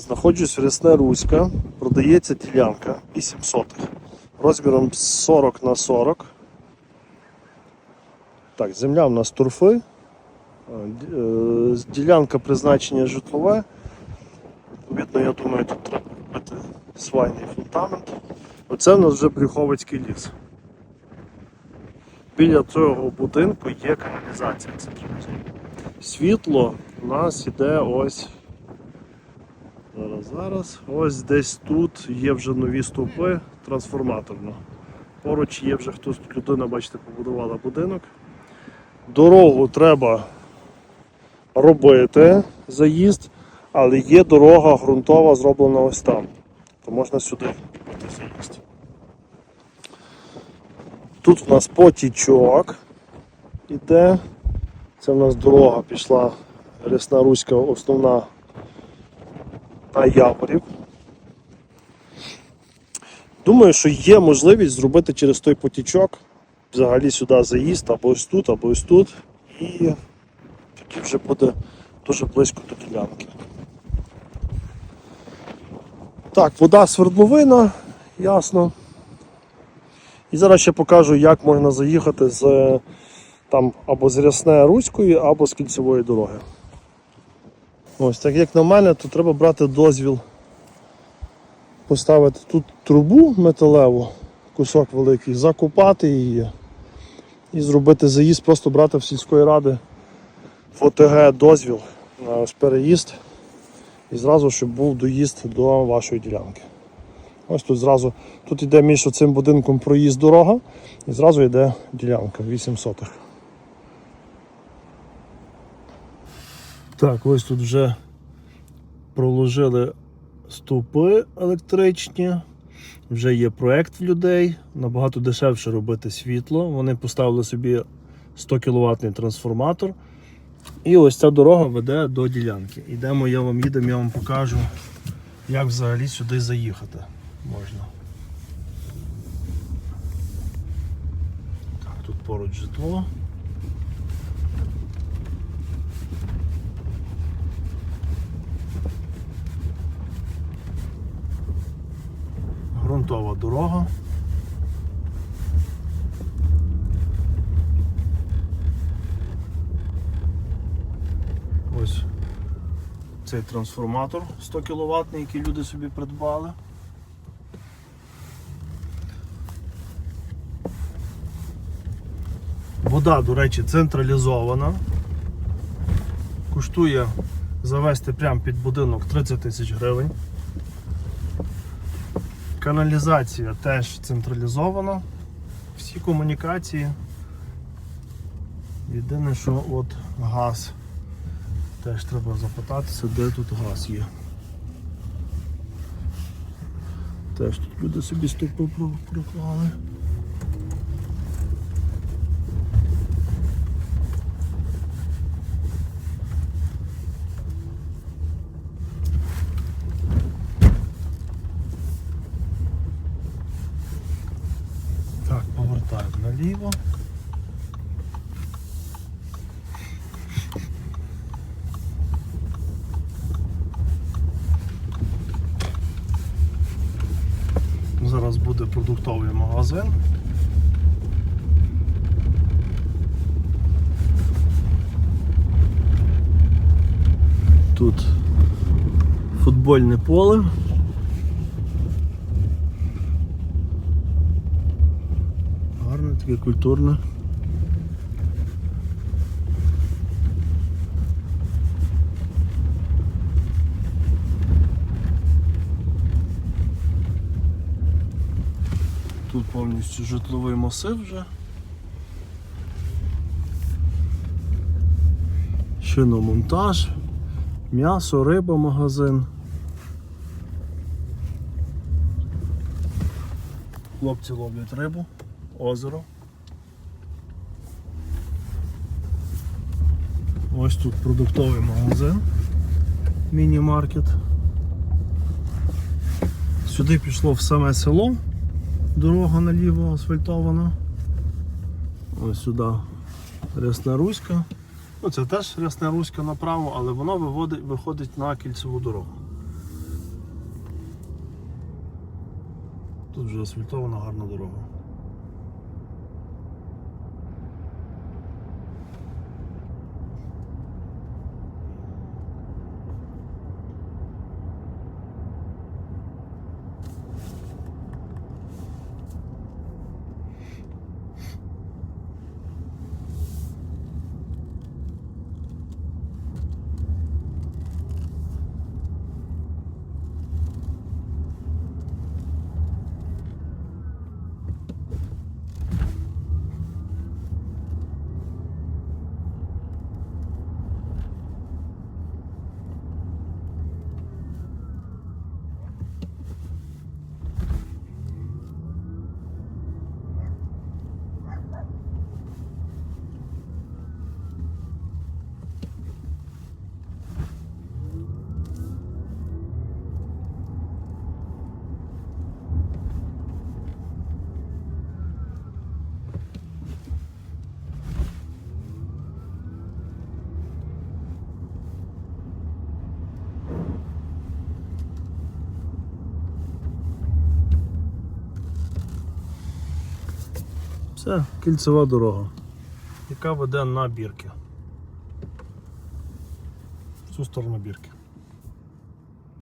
Знаходжусь в Рясне Руська, продається ділянка 8 сотих розміром 40 на 40. Так, земля в нас торфи. Е, е, Ділянка призначення житлове. Відповідно, я думаю, тут треба робити свайний фундамент. Оце в нас вже Брюховицький ліс. Біля цього будинку є каналізація централізована. Світло у нас іде ось. Зараз, зараз. Ось десь тут є вже нові стовпи трансформаторно. Поруч є вже хтось людина, бачите, побудувала будинок. Дорогу треба робити заїзд, але є дорога ґрунтова зроблена ось там. То можна сюди робити заїзд. Тут у нас потічок іде. Це в нас дорога пішла Рясна Руська основна на Яворів. Думаю, що є можливість зробити через той потічок взагалі сюди заїзд або ось тут, або ось тут. І тоді вже буде дуже близько до ділянки. Так, вода свердловина, ясно. І зараз ще покажу, як можна заїхати з там або з Рясне Руської, або з кільцевої дороги. Ось так як на мене, то треба брати дозвіл. Поставити тут трубу металеву, кусок великий, закопати її і зробити заїзд, просто брати в сільської ради в ОТГ дозвіл на ось переїзд і зразу, щоб був доїзд до вашої ділянки. Ось тут зразу, тут йде між цим будинком проїзд дорога і зразу йде ділянка 8 сотих. Так, ось тут вже проложили стовпи електричні, вже є проект в людей, набагато дешевше робити світло. Вони поставили собі 100 кВт трансформатор. І ось ця дорога веде до ділянки. Йдемо, я вам їдемо, я вам покажу, як взагалі сюди заїхати можна. Так, тут поруч житло. Грунтова дорога. Ось цей трансформатор 100 кВт, який люди собі придбали. Вода, до речі, централізована. Коштує завести прямо під будинок 30 тисяч гривень. Каналізація теж централізована. Всі комунікації. Єдине, що от газ. Теж треба запитатися, де тут газ є. Теж тут люди собі стопи про- проклали. Так, повертаю. Зараз буде продуктовий магазин. Тут футбольне поле. Таке культурне. Тут повністю житловий масив вже. Шиномонтаж, м'ясо, риба, магазин. Хлопці ловлять рибу, озеро. Ось тут продуктовий магазин, міні-маркет. Сюди пішло в саме село, дорога наліво асфальтована. Ось сюди Рясна Руська. Ну, Це теж Рясна Руська направо, але воно виводить, виходить на кільцеву дорогу. Тут вже асфальтована гарна дорога. Все, кільцева дорога, яка веде на бірки. В цю сторону бірки.